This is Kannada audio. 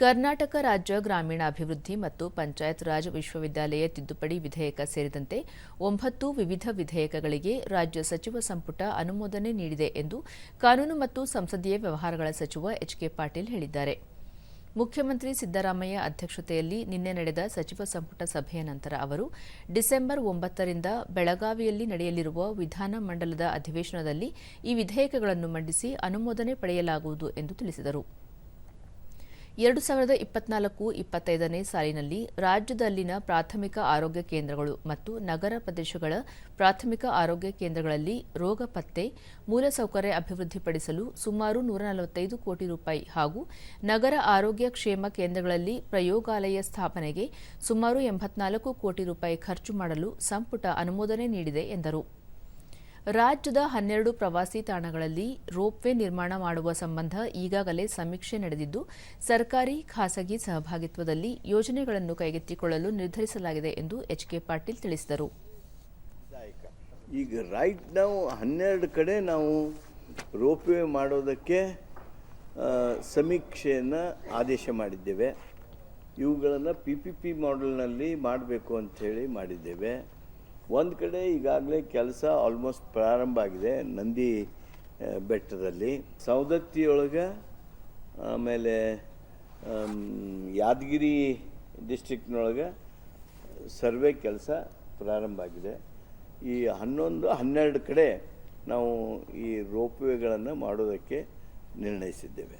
ಕರ್ನಾಟಕ ರಾಜ್ಯ ಗ್ರಾಮೀಣಾಭಿವೃದ್ಧಿ ಮತ್ತು ಪಂಚಾಯತ್ ರಾಜ್ ವಿಶ್ವವಿದ್ಯಾಲಯ ತಿದ್ದುಪಡಿ ವಿಧೇಯಕ ಸೇರಿದಂತೆ ಒಂಬತ್ತು ವಿವಿಧ ವಿಧೇಯಕಗಳಿಗೆ ರಾಜ್ಯ ಸಚಿವ ಸಂಪುಟ ಅನುಮೋದನೆ ನೀಡಿದೆ ಎಂದು ಕಾನೂನು ಮತ್ತು ಸಂಸದೀಯ ವ್ಯವಹಾರಗಳ ಸಚಿವ ಎಚ್ಕೆ ಪಾಟೀಲ್ ಹೇಳಿದ್ದಾರೆ. ಮುಖ್ಯಮಂತ್ರಿ ಸಿದ್ದರಾಮಯ್ಯ ಅಧ್ಯಕ್ಷತೆಯಲ್ಲಿ ನಿನ್ನೆ ನಡೆದ ಸಚಿವ ಸಂಪುಟ ಸಭೆಯ ನಂತರ ಅವರು ಡಿಸೆಂಬರ್ ಒಂಬತ್ತರಿಂದ ಬೆಳಗಾವಿಯಲ್ಲಿ ನಡೆಯಲಿರುವ ವಿಧಾನ ಮಂಡಲದ ಅಧಿವೇಶನದಲ್ಲಿ ಈ ವಿಧೇಯಕಗಳನ್ನು ಮಂಡಿಸಿ ಅನುಮೋದನೆ ಪಡೆಯಲಾಗುವುದು ಎಂದು ತಿಳಿಸಿದರು. ಎರಡು ಸಾವಿರದ ಇಪ್ಪತ್ನಾಲ್ಕು ಇಪ್ಪತ್ತೈದನೇ ಸಾಲಿನಲ್ಲಿ ರಾಜ್ಯದಲ್ಲಿನ ಪ್ರಾಥಮಿಕ ಆರೋಗ್ಯ ಕೇಂದ್ರಗಳು ಮತ್ತು ನಗರ ಪ್ರದೇಶಗಳ ಪ್ರಾಥಮಿಕ ಆರೋಗ್ಯ ಕೇಂದ್ರಗಳಲ್ಲಿ ರೋಗ ಪತ್ತೆ, ಮೂಲಸೌಕರ್ಯ ಅಭಿವೃದ್ಧಿಪಡಿಸಲು ಸುಮಾರು ನೂರ ನಲವತ್ತೈದು ಕೋಟಿ ರೂಪಾಯಿ ಹಾಗೂ ನಗರ ಆರೋಗ್ಯ ಕ್ಷೇಮ ಕೇಂದ್ರಗಳಲ್ಲಿ ಪ್ರಯೋಗಾಲಯ ಸ್ಥಾಪನೆಗೆ ಸುಮಾರು ಎಂಬತ್ನಾಲ್ಕು ಕೋಟಿ ರೂಪಾಯಿ ಖರ್ಚು ಮಾಡಲು ಸಂಪುಟ ಅನುಮೋದನೆ ನೀಡಿದೆ ಎಂದರು. ರಾಜ್ಯದ ಹನ್ನೆರಡು ಪ್ರವಾಸಿ ತಾಣಗಳಲ್ಲಿ ರೋಪ್ವೇ ನಿರ್ಮಾಣ ಮಾಡುವ ಸಂಬಂಧ ಈಗಾಗಲೇ ಸಮೀಕ್ಷೆ ನಡೆದಿದ್ದು, ಸರ್ಕಾರಿ ಖಾಸಗಿ ಸಹಭಾಗಿತ್ವದಲ್ಲಿ ಯೋಜನೆಗಳನ್ನು ಕೈಗೆತ್ತಿಕೊಳ್ಳಲು ನಿರ್ಧರಿಸಲಾಗಿದೆ ಎಂದು ಎಚ್ಕೆ ಪಾಟೀಲ್ ತಿಳಿಸಿದರು. ಈಗ ರೈಟ್ ನಾವು ಹನ್ನೆರಡು ಕಡೆ ನಾವು ರೋಪ್ವೇ ಮಾಡೋದಕ್ಕೆ ಸಮೀಕ್ಷೆಯನ್ನು ಆದೇಶ ಮಾಡಿದ್ದೇವೆ. ಇವುಗಳನ್ನು ಪಿ ಪಿ ಪಿ ಮಾಡೆಲ್ನಲ್ಲಿ ಮಾಡಬೇಕು ಅಂಥೇಳಿ ಮಾಡಿದ್ದೇವೆ. ಒಂದು ಕಡೆ ಈಗಾಗಲೇ ಕೆಲಸ ಆಲ್ಮೋಸ್ಟ್ ಪ್ರಾರಂಭ ಆಗಿದೆ ನಂದಿ ಬೆಟ್ಟದಲ್ಲಿ. ಸವದತ್ತಿಯೊಳಗೆ, ಆಮೇಲೆ ಯಾದಗಿರಿ ಡಿಸ್ಟ್ರಿಕ್ಟ್ನೊಳಗೆ ಸರ್ವೆ ಕೆಲಸ ಪ್ರಾರಂಭ ಆಗಿದೆ. ಈ ಹನ್ನೊಂದು, ಹನ್ನೆರಡು ಕಡೆ ನಾವು ಈ ರೋಪ್ವೇಗಳನ್ನು ಮಾಡೋದಕ್ಕೆ ನಿರ್ಣಯಿಸಿದ್ದೇವೆ.